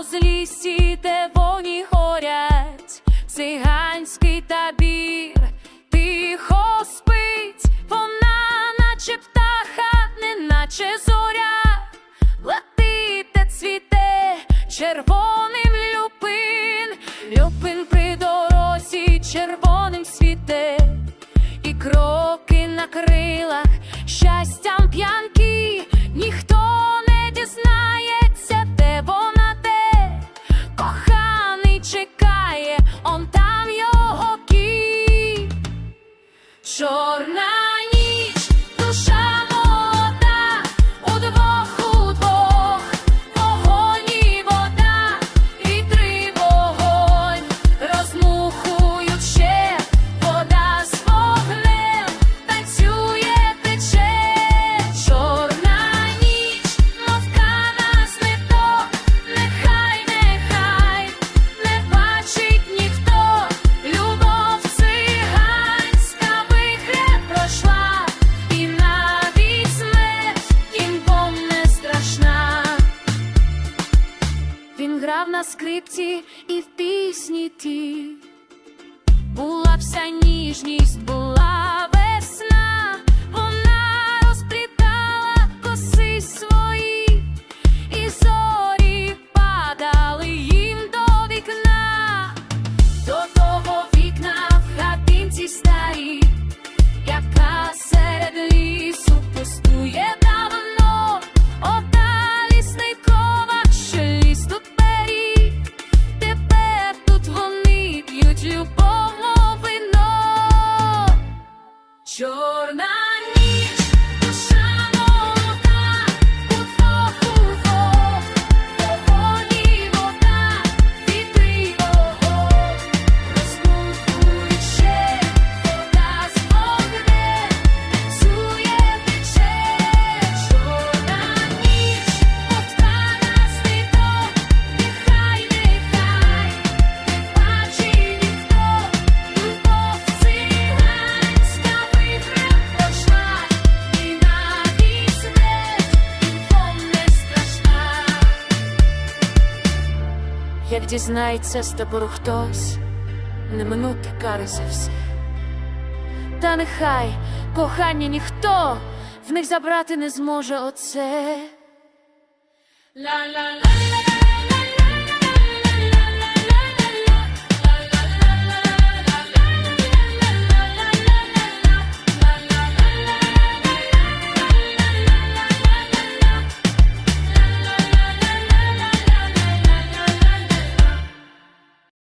у злісі, де вони горять, циганський табір, тихо спить, вона, наче птаха, не наче зоря, латите цвіте червоним люпин, люпин при доросі червоним світе, і кроки на крилах. now. Грав на скрипці і в пісні ті. Була вся ніжність, була I need Як дізнається з табору хтось, не минути кари за все. Та нехай кохання ніхто в них забрати не зможе оце. Ла-ла-ла-ла-ла.